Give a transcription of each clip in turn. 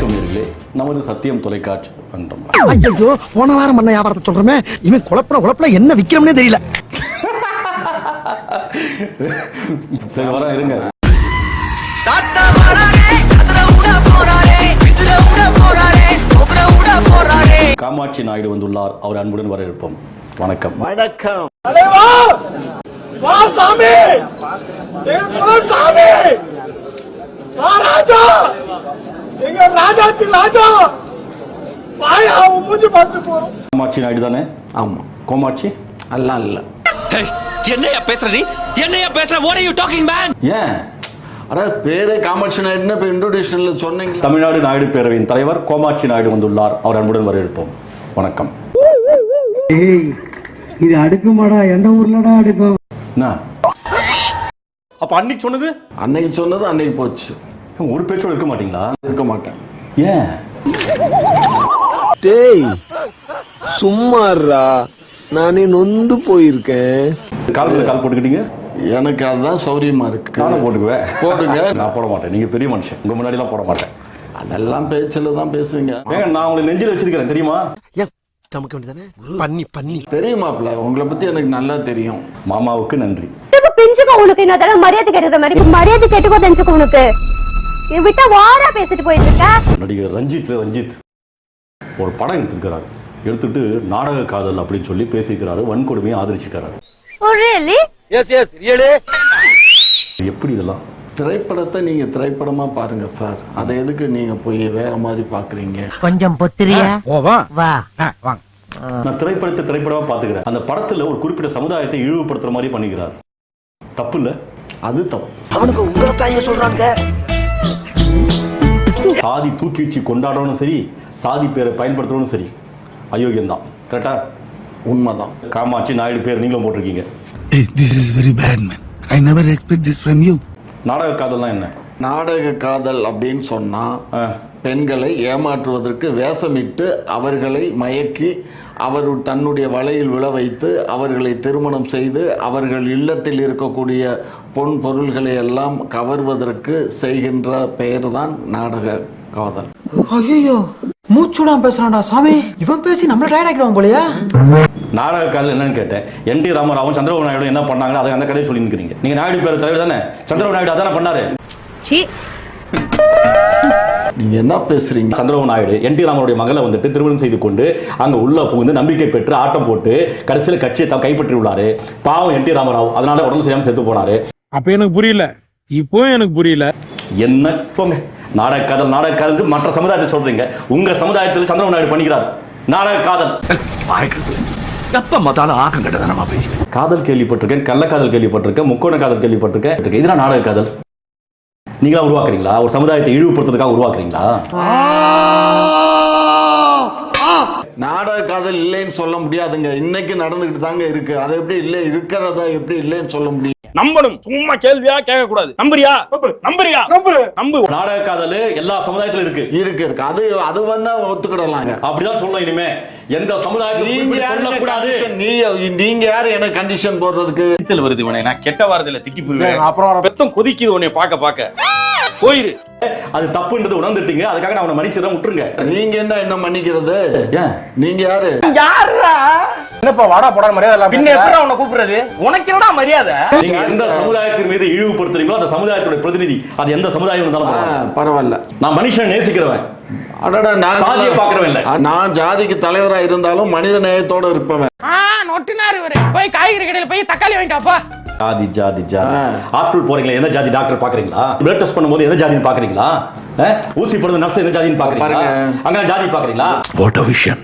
வணக்கம் நேர்களே நமது சத்தியம் தொலைக்காட்சி வந்துட்டோம் ஐயோ போன வாரம் பண்ண வியாபாரத்தை சொல்றமே இவன் குழப்பன குழப்பல என்ன விக்கிறோம்னே தெரியல. சரி வர இருங்க. தாத்தா வராரே அதுல உட போறாரே இதுல உட போறாரே உட உட போறாரே. காமாட்சி நாயுடு வந்துள்ளார் அவர் அன்புடன் வரவேற்போம். வணக்கம். வா சாமி! சாமி! எங்க ராஜாத்தி ராஜா! வாயா அவன் மூஞ்சி பார்த்து போறோம். காமாட்சி நாயுடு தானே? ஆமா. கோமாட்சி? எல்லாம் இல்ல. என்னையா பேசுற நீ? என்னையா பேசுற? What are you talking man? ஏன்? அட பேரே காமாட்சி நாயுடுன்னு இப்ப இன்ட்ரோடியூஷன்ல சொன்னீங்க தமிழ்நாடு நாயுடு பேரவையின் தலைவர் கோமாட்சி நாயுடு வந்துள்ளார். அவர் அன்புடன் வரவேற்போம். வணக்கம். ஏய் இது அடுக்குமாடா. எந்த ஊர்லடா அடுக்கும் என்ன? அப்ப அன்னைக்கு சொன்னது? அன்னைக்கு சொன்னது அன்னைக்கு போச்சு. ஒரு பேச்சோட இருக்க மாட்டீங்களா? இருக்க மாட்டேன். ஏன்? டேய் சும்மாறா நானே நொந்து போயிருக்கேன். கால் கால் போட்டுக்கிட்டீங்க? எனக்கு அதுதான் சௌரியமா இருக்கு. நானும் போட்டுக்குவேன் போட்டுங்க நான் போட மாட்டேன். நீங்க பெரிய மனுஷன். உங்க முன்னாடி எல்லாம் போட மாட்டேன். அதெல்லாம் பேச்சில தான் பேசுவீங்க. நான் உங்களை நெஞ்சில் வச்சிருக்கிறேன். தெரியுமா? தமக்க வேண்டியதானே? பண்ணி பண்ணி. தெரியுமாப்ல? உங்களை பத்தி எனக்கு நல்லா தெரியும். மாமாவுக்கு நன்றி. இப்ப பெஞ்சுக்கோ உனக்கு. இன்னொரு தடவை மரியாதை கேட்டுக்கிற மாதிரி மரியாதை கேட்டுக்கோ தெரிஞ்சுக்கோ உனக்கு. விட்டா வாரா பேசிட்டு போயிட்டு இருக்க நடிகர் ரஞ்சித் ரஞ்சித். ஒரு படம் எடுத்திருக்கிறாரு. எடுத்துட்டு நாடக காதல் அப்படின்னு சொல்லி பேசியிருக்கிறாரு வன்கொடுமையை ஆதரிச்சுக்கிறாரு. Oh, really? எப்படி இதெல்லாம்? திரைப்படத்தை நீங்க திரைப்படமா பாருங்க சார் அதை எதுக்கு நீங்க போய் வேற மாதிரி பாக்குறீங்க? கொஞ்சம் நான் திரைப்படத்தை திரைப்படமா பாத்துக்கிறேன். அந்த படத்துல ஒரு குறிப்பிட்ட சமுதாயத்தை இழிவுபடுத்துற மாதிரி பண்ணிக்கிறார். தப்பு இல்ல. அது தப்பு அவனுக்கு உங்களை சொல்றாங்க சாதி தூக்கி வச்சு கொண்டாடணும் சரி சாதி பேரை பயன்படுத்தணும் சரி அயோக்கியம் தான் கரெக்டா உண்மைதான். காமாட்சி நாயுடு பேர் நீங்களும் போட்டிருக்கீங்க. Hey, this is very bad man. I never expect this from you. நாடக காதல்லாம் என்ன? நாடக காதல் அப்படின்னு சொன்னா ஆ, பெண்களை ஏமாற்றுவதற்கு வேஷமிட்டு அவர்களை மயக்கி அவர் தன்னுடைய வலையில் விழ வைத்து அவர்களை திருமணம் செய்து அவர்கள் இல்லத்தில் இருக்கக்கூடிய பொன் பொருள்களை எல்லாம் கவர்வதற்கு செய்கின்ற பெயர் தான் நாடக காதல். ஐயோ மூச்சுடாம பேசுறான்டா சாமி. இவன் பேசி நம்மள டயர்ட் ஆக்கிடுவான் போலயா. நாடக காதல் என்னன்னு கேட்டேன். என் டி ராமராவும் சந்திரபாபு நாயுடு என்ன பண்ணாங்க அதை அந்த கதையை சொல்லி நிற்கிறீங்க நீங்க நாயுடு பேர் தலைவர் தானே? சந்திரபாபு நாயுடு அதானே பண்ணாரு? நீங்க என்ன பேசுறீங்க? சந்திரபாபு நாயுடு என் டி ராமருடைய மகளை வந்துட்டு திருமணம் செய்து கொண்டு அங்க உள்ள புகுந்து நம்பிக்கை பெற்று ஆட்டம் போட்டு கடைசியில் கட்சியை த- கைப்பற்றி உள்ளாரு பாவம் என் டி ராமராவ். அதனால உடம்பு சரியாம செத்து போனாரு. அப்ப எனக்கு புரியல. இப்போ எனக்கு புரியல. என்ன போங்க. நாடக காதல் நாடக மற்ற சமுதாயத்தை சொல்றீங்க. உங்க சமுதாயத்தில் சந்திரபாபு நாயுடு பண்ணிக்கிறார் நாடக காதல் எப்ப மத்தாலும் ஆக்கம் கட்டதானமா பேசி காதல் கேள்விப்பட்டிருக்கேன் கள்ளக்காதல் கேள்விப்பட்டிருக்கேன் முக்கோண காதல் கேள்விப்பட்டிருக்கேன் இதெல்லாம் நாடக காதல் நீங்களா உருவாக்குறீங்களா? ஒரு சமுதாயத்தை இழிவுபடுத்துறதுக்காக உருவாக்குறீங்களா? நாடக காதல் இல்லைன்னு சொல்ல முடியாதுங்க. இன்னைக்கு நடந்துகிட்டு தாங்க இருக்கு. அதை எப்படி இல்லை? இருக்கிறதா எப்படி இல்லைன்னு சொல்ல முடியும்? நம்பணும். சும்மா கேள்வியா கேட்க கூடாது நம்புறியா நம்புறியா? நம்பு. நாடக காதல் எல்லா சமுதாயத்திலும் இருக்கு. இருக்கு இருக்கு. அது அது வேணா ஒத்துக்கிடலாங்க. அப்படிதான் சொல்லணும் இனிமே. எந்த நீங்க சமுதாயத்தையும் யாரு சொல்லக்கூடாது. condition? நீ நீங்க யாரு எனக்கு கண்டிஷன் போடுறதுக்கு? எரிச்சல் வருது உனே நான் கெட்ட வாரத்துல திட்டி போயிருவேன் அப்புறம் பெத்தம் கொதிக்குது உன்னை பார்க்க பார்க்க. போயிரு. அது தப்புன்றது உணர்ந்துட்டீங்க. அதுக்காக நான் அவனை மன்னிச்சிடறேன். விட்டுருங்க. நீங்க என்ன என்ன மன்னிக்கிறது? நீங்க யாரு? என்னப்பா வாடா போடா மரியாதை பின்ன எப்படா உன்னை கூப்பிடுறது? உனக்கு என்னடா மரியாதை? நீங்க எந்த சமுதாயத்தின் மீது இழிவுபடுத்துறீங்களோ அந்த சமுதாயத்தோட பிரதிநிதி அது எந்த சமுதாயம் இருந்தாலும் பரவாயில்ல. நான் மனுஷன் நேசிக்கிறவன். அடடா நான் சாதியை பார்க்கறவன் இல்ல. நான் ஜாதிக்கு தலைவரா இருந்தாலும் மனித நேயத்தோட இருப்பவன். நொட்டினாரு இவரு. போய் காய்கறி கடையில போய் தக்காளி வாங்கிட்டாப்பா ஜாதி ஜாதி ஜாதி. ஹாஸ்பிட்டல் போறீங்களா? எந்த ஜாதி டாக்டர் பாக்குறீங்களா பிளட் டெஸ்ட் பண்ணும்போது எந்த ஜாதின்னு பாக்குறீங்களா? ஊசி போடுறது நர்ஸ் எந்த ஜாதின்னு பாக்குறீங்களா பாருங்க. அங்க ஜாதி பாக்குறீங்களா What a vision.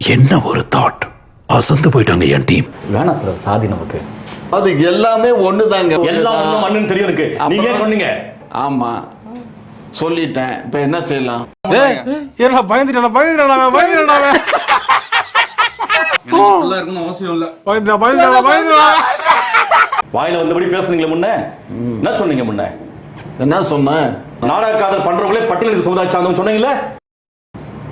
என்ன ஒரு தாட் அசந்து போயிட்டாங்க என் டீம் வேணாத்துல சாதி நமக்கு. அது எல்லாமே ஒண்ணுதாங்க. எல்லாம் மண்ணுன்னு தெரியும் எனக்கு. நீங்க சொன்னீங்க? ஆமா. சொல்லிட்டேன். இப்ப என்ன செய்யலாம்? என்ன பயந்துட்டா பயந்துடா பயந்துடா வாயில வந்தபடி பேசுனீங்களே முன்ன? என்ன சொன்னீங்க முன்ன? என்ன சொன்னேன்? நாடக காதல் பண்றவங்களே பட்டியலின் சமுதாய சார்ந்தவங்க சொன்னீங்களா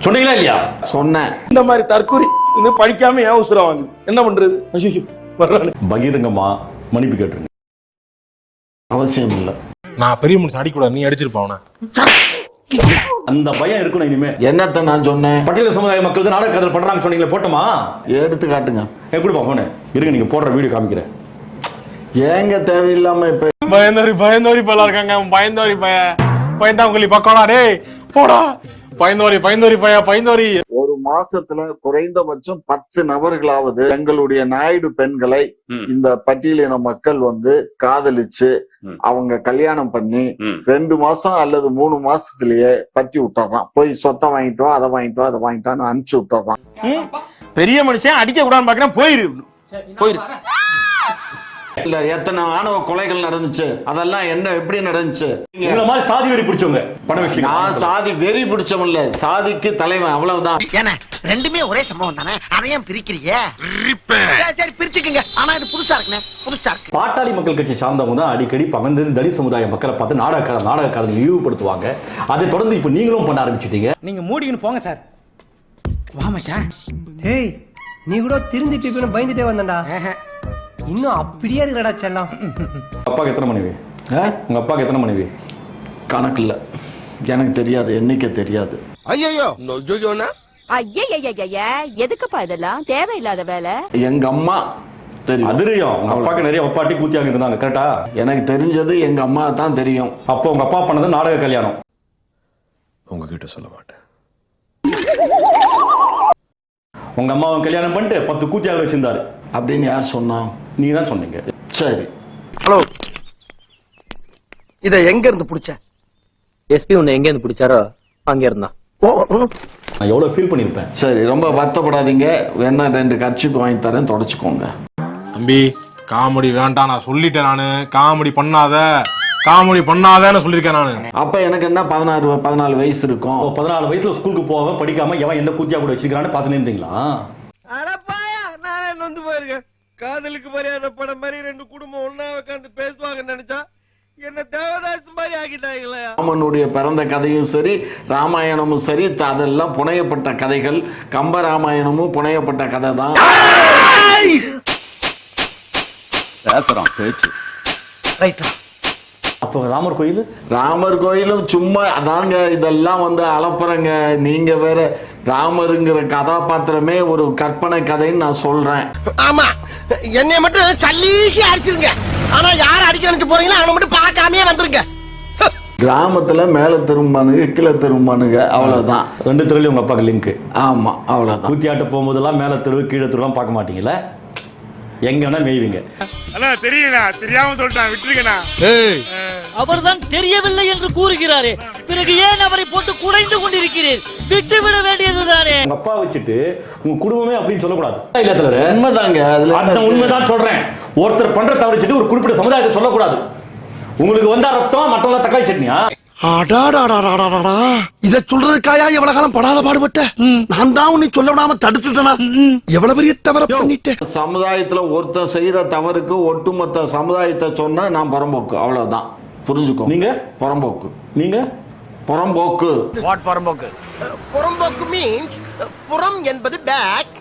சொன்னீங்களா இல்லையா? சொன்னேன். இந்த மாதிரி தற்கொலை இது படிக்காம ஏன் உசுரம் வாங்குது? என்ன பண்றது? ஐயோ வர்றானு. பகிரங்கமா மன்னிப்பு கேட்டுருங்க. அவசியம் இல்லை. நான் பெரிய மனுஷன் அடிக்கூடாது நீ அடிச்சிருப்பா அவனை. அந்த பயம் இருக்கணும் இனிமே. என்னத்த நான் சொன்னேன்? பட்டியல் சமுதாய மக்கள் நாடக கதை பண்றாங்க சொன்னீங்களே போட்டோமா? எடுத்து காட்டுங்க. எப்படிப்பா போனு. இருங்க நீங்க போடுற வீடியோ காமிக்கிறேன். ஏங்க தேவையில்லாம இப்ப பயந்தோரி பயந்தோரி பையலா இருக்காங்க. பயந்தோரி பைய பயந்தாங்குழி பக்கோடா டேய். போடா. பயந்தோரி பயந்தோரி பைய பயந்தோரி ஒரு மாசத்துல குறைந்தபட்சம் பத்து நபர்களாவது எங்களுடைய நாயுடு பெண்களை. இந்த பட்டியலின மக்கள் வந்து காதலிச்சு. அவங்க கல்யாணம் பண்ணி. ரெண்டு மாசம் அல்லது மூணு மாசத்திலேயே பத்தி விட்டுறான். போய் சொத்தை வாங்கிட்டு வா அதை வாங்கிட்டு வா அதை வாங்கிட்டான்னு அனுப்பிச்சு விட்டுறான். பெரிய மனுஷன் அடிக்க கூடாதுன்னு பாக்குறேன் போயிரு. போயிரு. இல்ல எத்தனை ஆணவ கொலைகள் நடந்துச்சு? அதெல்லாம் என்ன எப்படி நடந்துச்சு? உங்களை மாதிரி சாதி வெறி பிடிச்சவங்க பண விஷயம் நான் சாதி வெறி பிடிச்சவன் இல்ல சாதிக்கு தலைவன் அவ்வளவுதான். ஏன்னா ரெண்டுமே ஒரே சம்பவம் தானே? அதையும் பிரிக்கிறீங்க சரி, சரி பிரிச்சுக்குங்க. ஆனா இது புதுசா இருக்குண்ணே புதுசா இருக்கு. பாட்டாளி மக்கள் கட்சி சார்ந்தவங்க தான் அடிக்கடி பகந்து தலித் சமுதாய மக்களை பார்த்து நாடகக்கார நாடகக்காரங்க இழிவுபடுத்துவாங்க. அதை தொடர்ந்து இப்போ நீங்களும் பண்ண ஆரம்பிச்சிட்டீங்க. நீங்க மூடிக்கின்னு போங்க சார். வாமச்சா ஏய் நீ கூட திருந்திட்டு பயந்துட்டே வந்தடா இன்னும் அப்படியே இருக்கடா செல்லம். அப்பாவுக்கு எத்தனை மனைவி? உங்க அப்பாவுக்கு எத்தனை மனைவி? கணக்கு இல்ல எனக்கு தெரியாது எண்ணிக்கை தெரியாது. ஐயோ ஐயா எதுக்குப்பா இதெல்லாம்? தேவையில்லாத வேலை. எங்க அம்மா தெரியும். அதிரியம். உங்க அப்பாவுக்கு நிறைய ஒப்பாட்டி கூத்தியாக இருந்தாங்க கரெக்டா எனக்கு தெரிஞ்சது எங்க அம்மா தான் தெரியும். அப்போ உங்க அப்பா பண்ணது நாடக கல்யாணம். உங்ககிட்ட சொல்ல மாட்டேன். உங்க அம்மாவை கல்யாணம் பண்ணிட்டு பத்து கூத்தியாக வச்சிருந்தாரு. அப்படின்னு யார் சொன்னா? நீங்க தான் சொன்னீங்க. சரி. ஹலோ. இத எங்க இருந்து புடிச்ச? எஸ்பி உன்னை எங்க இருந்து பிடிச்சாரோ அங்க இருந்தான். நான் எவ்வளவு ஃபீல் பண்ணியிருப்பேன். சரி ரொம்ப வருத்தப்படாதீங்க. வேணா ரெண்டு கர்ச்சிப்பு வாங்கி தரேன் தொடச்சுக்கோங்க. தம்பி காமெடி வேண்டாம் நான் சொல்லிட்டேன் நானு. காமெடி பண்ணாத. காமெடி பண்ணாதன்னு சொல்லியிருக்கேன் நானு. அப்ப எனக்கு என்ன பதினாறு பதினாலு வயசு இருக்கும்? பதினாலு வயசுல ஸ்கூலுக்கு போகாம படிக்காம எவன் எந்த கூத்தியா கூட வச்சிருக்கான்னு பார்த்துன்னு இருந்தீங்களா அடப்பாயா நான் நொந்து போயிருக்கேன் காதலுக்கு மரியாதை படம் மாதிரி ரெண்டு குடும்பம் ஒன்னா உட்காந்து பேசுவாங்கன்னு நினைச்சா என்ன தேவதாஸ் மாதிரி ஆக்கிட்டாங்களே. ராமனுடைய பிறந்த கதையும் சரி ராமாயணமும் சரி த- அதெல்லாம் புனையப்பட்ட கதைகள். கம்ப ராமாயணமும் புனையப்பட்ட கதை தான் பேசுறான் பேச்சு. ரைட்டா அப்போ ராமர் கோயில்? ராமர் கோயிலும் சும்மா அதாங்க இதெல்லாம் வந்து அளப்புறங்க. நீங்க வேற ராமருங்கிற கதாபாத்திரமே ஒரு கற்பனை கதைன்னு நான் சொல்றேன். ஆமா. என்னைய மட்டும் சல்லீசி அடிச்சிருங்க. ஆனா யார் அடிக்கிறதுக்கு போறீங்களோ அவனை மட்டும் பார்க்காமயே வந்துருங்க. கிராமத்துல மேல திரும்பானுங்க கீழே திரும்பானுங்க அவ்வளவுதான். ரெண்டு தெருலையும் உங்க அப்பாவுக்கு லிங்க் ஆமா அவ்வளவுதான். கூத்தியாட்ட போகும்போதெல்லாம் மேல தெரு கீழே தெருலாம் பார்க்க மாட்டீங்கல்ல? எங்க வேணா மேய்வீங்க. அண்ணா தெரியலண்ணா தெரியாம சொல்லிட்டான். விட்டுருக்கண்ணா அவர்தான் தெரியவில்லை என்று கூறுகிறாரே. பிறகு ஏன் அவரை போட்டு குடைந்து கொண்டிருக்கிறேன் விட்டு விட வேண்டியதுதானே? உங்க அப்பா வச்சுட்டு உங்க குடும்பமே அப்படின்னு சொல்லக்கூடாது. இல்ல தலைவரே உண்மைதாங்க. அதுல அந்த உண்மைதான் சொல்றேன். ஒருத்தர் பண்ற தவறு வச்சுட்டு ஒரு குறிப்பிட்ட சமுதாயத்தை சொல்லக்கூடாது. உங்களுக்கு வந்தா ரத்தம் மற்றவங்க தக்காளி சட்னியா? இத சொல்றதுக்காயா எவ்வளவு காலம் படாத பாடுபட்ட? நான் தான் உன்னை சொல்ல விடாம தடுத்துட்டனா? எவ்வளவு பெரிய தவற பண்ணிட்டேன் சமுதாயத்துல ஒருத்தன் செய்யற தவறுக்கு ஒட்டுமொத்த சமுதாயத்தை சொன்னா நான் புறம்போக்கு. அவ்வளவுதான். புரிஞ்சுக்கோ. நீங்க? புறம்போக்கு. நீங்க? புறம்போக்கு. வாட் பரம்போக்கு புறம்போக்கு மீன்ஸ் புறம் என்பது பேக்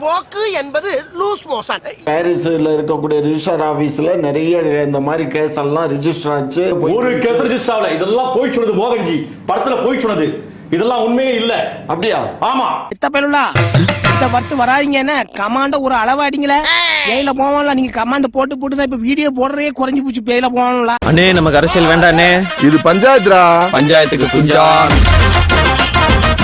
போக்கு என்பது லூஸ் மோஷன் பாரிஸ்ல இருக்கக்கூடிய ரிஜிஸ்டர் ஆபீஸ்ல நிறைய இந்த மாதிரி கேஸ் எல்லாம் ரிஜிஸ்டர் ஆச்சு. ஒரு கேஸ் ரெஜிஸ்டர் ஆகல. இதெல்லாம் போய் சொன்னது மோகன்ஜி. படத்துல போய் சொன்னது இதெல்லாம் உண்மையே இல்ல. அப்படியா? ஆமா. இத்த பெருளா இத்த வரத்து வராதீங்க என்ன? கமாண்ட ஒரு அளவாடிங்களே. ஏயில போவான்ல நீங்க கமாண்ட் போட்டு போட்டு தான் இப்ப வீடியோ போடுறதே குறைஞ்சு போச்சு பேயில போவான்ல. அண்ணே நமக்கு அரசியல் வேண்டாண்ணே இது பஞ்சாயத்துரா? பஞ்சாயத்துக்கு குஞ்சா.